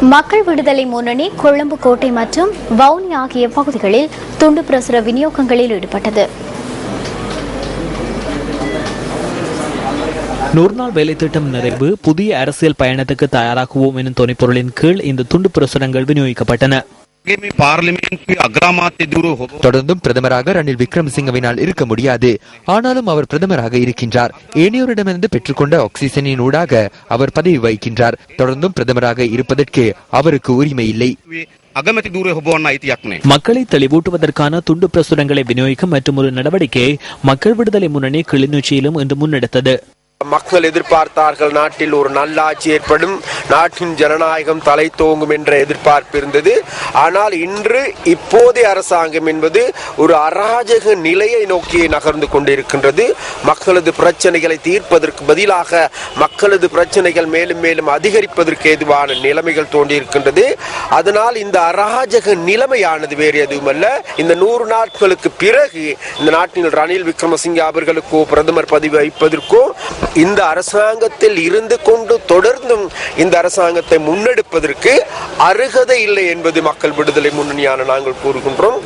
மக்கள் விடுதலை முன்னணி கொழும்பு கோட்டை மற்றும் வவுனி ஆகிய பகுதிகளில் துண்டு பிரசுர விநியோகங்களில் ஈடுபட்டது. நூறு நாள் வேலை திட்டம் நிறைவு புதிய அரசியல் பயணத்துக்கு தயாராகுவோம் எனும் துணைப்பொருளின் கீழ் இந்த துண்டு பிரசுரங்கள் விநியோகிக்கப்பட்டன. தொடர்ந்தும் பிரதமராக ரணில் விக்ரமசிங்கவினால் இருக்க முடியாது. ஆனாலும் அவர் பிரதமராக இருக்கின்றார். ஏனையோரிடமிருந்து பெற்றுக்கொண்ட ஆக்சிஜனின் ஊடாக அவர் பதவி வகிக்கின்றார். தொடர்ந்தும் பிரதமராக இருப்பதற்கு அவருக்கு உரிமை இல்லை. மக்களை தெளிவூட்டுவதற்கான துண்டு பிரசுரங்களை விநியோகிக்கும் மற்றும் ஒரு நடவடிக்கை மக்கள் விடுதலை முன்னணி கிளிநொச்சியிலும் இன்று முன்னெடுத்தது. மக்கள் எதிர்பார்த்தார்கள். நாட்டில் ஒரு நல்லாட்சி ஏற்படும். நாட்டின் ஜனநாயகம் தலை தோங்கும் என்ற எதிர்பார்ப்பு இருந்தது. ஆனால் இன்று இப்போதைய அரசாங்கம் என்பது ஒரு அராஜக நிலையை நோக்கி நகர்ந்து கொண்டிருக்கின்றது. மக்களது பிரச்சனைகளை தீர்ப்பதற்கு பதிலாக மக்களது பிரச்சனைகள் மேலும் மேலும் அதிகரிப்பதற்கு ஏதுவான நிலைமைகள் தோன்றியிருக்கின்றது. அதனால் இந்த அராஜக நிலைமையானது வேறு எதுவுமல்ல. இந்த நூறு நாட்களுக்கு பிறகு இந்த நாட்டில் ரணில் விக்ரமசிங்கே அவர்களுக்கோ பிரதமர் பதவி வைப்பதற்கோ இந்த அரசாங்கத்தில் இருந்து கொண்டு தொடர்ந்தும் இந்த அரசாங்கத்தை முன்னெடுப்பதற்கு அருகதை இல்லை என்பது மக்கள் விடுதலை முன்னணியான நாங்கள் கூறுகின்றோம்.